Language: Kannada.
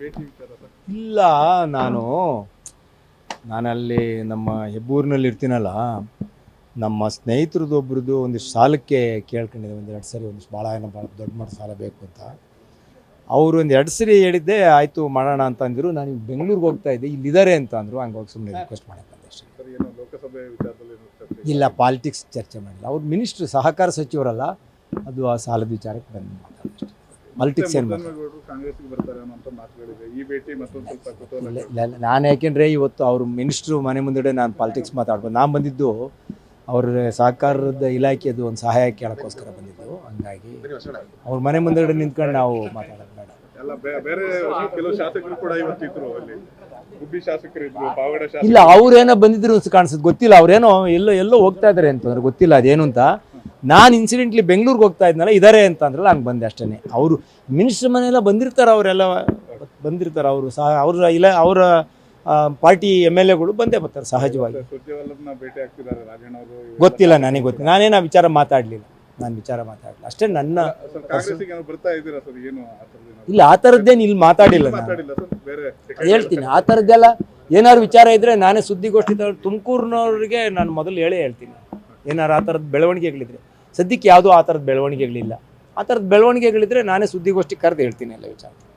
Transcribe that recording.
ಭೇಟಿ ಇಲ್ಲ ನಾನು ನಾನಲ್ಲಿ ನಮ್ಮ ಹೆಬ್ಬೂರಿನಲ್ಲಿ ಇರ್ತೀನಲ್ಲ ನಮ್ಮ ಸ್ನೇಹಿತರದ್ದು ಒಬ್ರದ್ದು ಒಂದಿಷ್ಟು ಸಾಲಕ್ಕೆ ಕೇಳ್ಕೊಂಡಿದ್ದೆ ಒಂದು ಎರಡು ಸರಿ ಒಂದಿಷ್ಟು ಭಾಳ ಏನೋ ಭಾಳ ದೊಡ್ಡ ಮಟ್ಟ ಸಾಲ ಬೇಕು ಅಂತ. ಅವರು ಒಂದು ಎರಡು ಸರಿ ಹೇಳಿದ್ದೆ ಆಯಿತು ಮಾಡೋಣ ಅಂತ ಅಂದರು ನಾನು ಈಗ ಬೆಂಗಳೂರಿಗೆ ಹೋಗ್ತಾ ಇದ್ದೆ. ಇಲ್ಲಿದ್ದಾರೆ ಅಂತ ಅಂದರು. ಹಂಗೆ ಹೋಗಿ ಸುಮ್ಮನೆ ರಿಕ್ವೆಸ್ಟ್ ಮಾಡೋಕ್ಕೆ ಅಷ್ಟೇ. ಇಲ್ಲ ಪಾಲಿಟಿಕ್ಸ್ ಚರ್ಚೆ ಮಾಡಿಲ್ಲ. ಅವ್ರು ಮಿನಿಸ್ಟ್ರ್ ಸಹಕಾರ ಸಚಿವರಲ್ಲ ಅದು ಆ ಸಾಲದ ವಿಚಾರಕ್ಕೆ ಬಂದು ಮಾತಾಡೋದು ಪಾಲಿಟಿಕ್ಸ್ ಏನು. ನಾನು ಯಾಕೆಂದ್ರೆ ಇವತ್ತು ಅವರು ಮಿನಿಸ್ಟ್ರು ಮನೆ ಮುಂದೆ ನಾನು ಪಾಲಿಟಿಕ್ಸ್ ಮಾತಾಡ್ಬೋದು. ನಾನು ಬಂದಿದ್ದು ಅವ್ರ ಸಹಕಾರದ ಇಲಾಖೆದು ಒಂದು ಸಹಾಯ ಕೇಳೋಕ್ಕೋಸ್ಕರ ಬಂದಿದ್ದು. ಹಂಗಾಗಿ ಅವ್ರ ಮನೆ ಮುಂದೆ ನಿಂತ್ಕೊಂಡು ನಾವು ಮಾತಾಡೋದು ಬೇಡ. ಇಲ್ಲ ಅವ್ರೇನೋ ಬಂದಿದ್ರು ಕಾಣಿಸುತ್ತೆ. ಗೊತ್ತಿಲ್ಲ ಅವ್ರೇನೋ ಎಲ್ಲೋ ಎಲ್ಲೋ ಹೋಗ್ತಾ ಇದಾರೆ ಅಂತಂದ್ರೆ ಗೊತ್ತಿಲ್ಲ ಅದೇನು ಅಂತ. ನಾನು ಇನ್ಸಿಡೆಂಟ್ಲಿ ಬೆಂಗಳೂರಿಗೆ ಹೋಗ್ತಾ ಇದ್ನಲ್ಲ ಇದಾರೆ ಅಂತ ಅಂದ್ರಲ್ಲ ಹಂಗೆ ಬಂದೆ ಅಷ್ಟೇ ಅವರು ಮಿನಿಸ್ಟ್ರ್ ಮನೆಯೆಲ್ಲ ಬಂದಿರ್ತಾರೆ ಅವರೆಲ್ಲ ಬಂದಿರ್ತಾರೆ ಅವರು. ಸಹ ಅವ್ರ ಇಲ್ಲ ಅವರ ಪಾರ್ಟಿ ಎಂ ಎಲ್ ಎಗಳು ಬಂದೇ ಬರ್ತಾರೆ ಸಹಜವಾಗಿ. ಗೊತ್ತಿಲ್ಲ ನನಗೆ ಗೊತ್ತಿಲ್ಲ. ನಾನೇನು ಆ ವಿಚಾರ ಮಾತಾಡಲಿಲ್ಲ. ನಾನು ವಿಚಾರ ಮಾತಾಡಲಿಲ್ಲ. ಅಷ್ಟೇ ನನ್ನ ಇಲ್ಲ ಆ ಥರದ್ದೇನು ಇಲ್ಲಿ ಮಾತಾಡಿಲ್ಲ ನಾನು. ಬೇರೆ ಹೇಳ್ತೀನಿ ಆ ಥರದ್ದೆಲ್ಲ ಏನಾದ್ರು ವಿಚಾರ ಇದ್ರೆ ನಾನೇ ಸುದ್ದಿಗೋಷ್ಠಿ ತುಮಕೂರಿನವ್ರಿಗೆ ನಾನು ಮೊದಲು ಹೇಳೇ ಹೇಳ್ತೀನಿ. ಏನಾರು ಆ ಥರದ ಬೆಳವಣಿಗೆಗಳಿದ್ರೆ. ಸದ್ಯಕ್ಕೆ ಯಾವುದೂ ಆ ಥರದ ಬೆಳವಣಿಗೆಗಳಿಲ್ಲ. ಆ ಥರದ ಬೆಳವಣಿಗೆಗಳಿದ್ರೆ ನಾನೇ ಸುದ್ದಿಗೋಷ್ಠಿ ಕರೆದು ಹೇಳ್ತೀನಿ ಎಲ್ಲ ವಿಚಾರ.